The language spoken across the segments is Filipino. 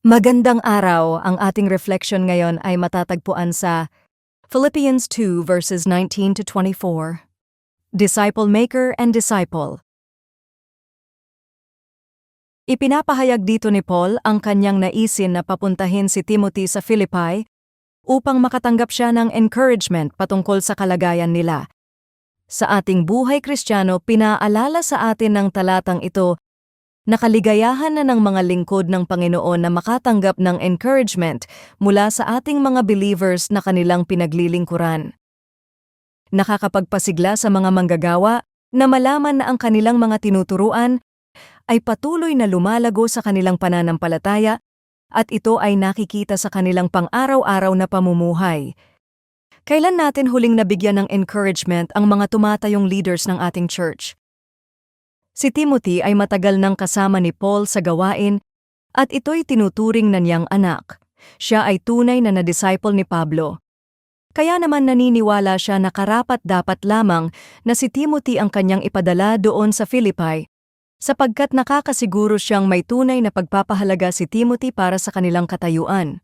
Magandang araw, ang ating reflection ngayon ay matatagpuan sa Philippians 2 verses 19 to 24. Disciple Maker and Disciple. Ipinapahayag dito ni Paul ang kanyang naisin na papuntahin si Timothy sa Philippi upang makatanggap siya ng encouragement patungkol sa kalagayan nila. Sa ating buhay kristyano, pinaalala sa atin ng talatang ito na kaligayahan na ng mga lingkod ng Panginoon na makatanggap ng encouragement mula sa ating mga believers na kanilang pinaglilingkuran. Nakakapagpasigla sa mga manggagawa na malaman na ang kanilang mga tinuturuan ay patuloy na lumalago sa kanilang pananampalataya at ito ay nakikita sa kanilang pang-araw-araw na pamumuhay. Kailan natin huling nabigyan ng encouragement ang mga tumatayong leaders ng ating church? Si Timothy ay matagal nang kasama ni Paul sa gawain at ito'y tinuturing na niyang anak. Siya ay tunay na na-disciple ni Pablo. Kaya naman naniniwala siya na karapat dapat lamang na si Timothy ang kanyang ipadala doon sa Philippi sapagkat nakakasiguro siyang may tunay na pagpapahalaga si Timothy para sa kanilang katayuan.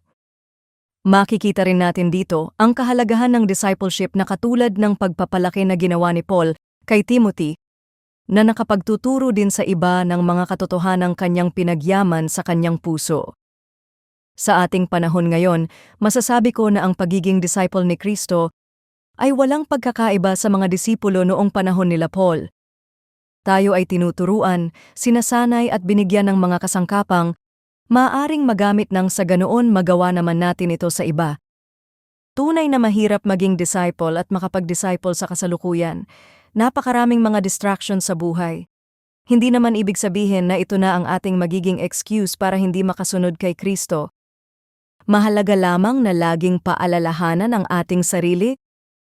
Makikita rin natin dito ang kahalagahan ng discipleship na katulad ng pagpapalaki na ginawa ni Paul kay Timothy na nakapagtuturo din sa iba ng mga katotohanang kanyang pinagyaman sa kanyang puso. Sa ating panahon ngayon, masasabi ko na ang pagiging disciple ni Kristo ay walang pagkakaiba sa mga disipulo noong panahon nila Paul. Tayo ay tinuturuan, sinasanay at binigyan ng mga kasangkapang, maaring magamit ng sa ganoon magawa naman natin ito sa iba. Tunay na mahirap maging disciple at makapag-disciple sa kasalukuyan. Napakaraming mga distractions sa buhay. Hindi naman ibig sabihin na ito na ang ating magiging excuse para hindi makasunod kay Kristo. Mahalaga lamang na laging paalalahanan ang ating sarili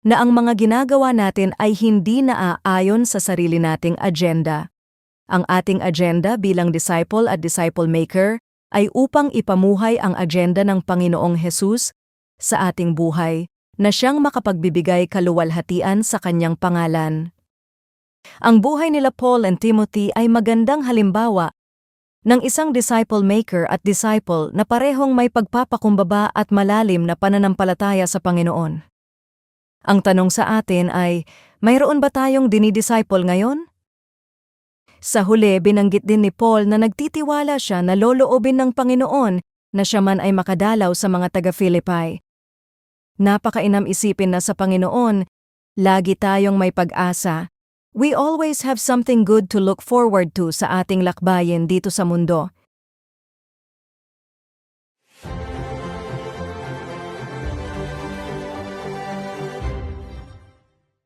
na ang mga ginagawa natin ay hindi naaayon sa sarili nating agenda. Ang ating agenda bilang disciple at disciple maker ay upang ipamuhay ang agenda ng Panginoong Hesus sa ating buhay na siyang makapagbibigay kaluwalhatian sa kanyang pangalan. Ang buhay nila Paul and Timothy ay magandang halimbawa ng isang disciple maker at disciple na parehong may pagpapakumbaba at malalim na pananampalataya sa Panginoon. Ang tanong sa atin ay, mayroon ba tayong dinidisciple ngayon? Sa huli, binanggit din ni Paul na nagtitiwala siya na loloobin ng Panginoon na siya man ay makadalaw sa mga taga-Philippi. Napakainam isipin na sa Panginoon, lagi tayong may pag-asa. We always have something good to look forward to sa ating lakbayin dito sa mundo.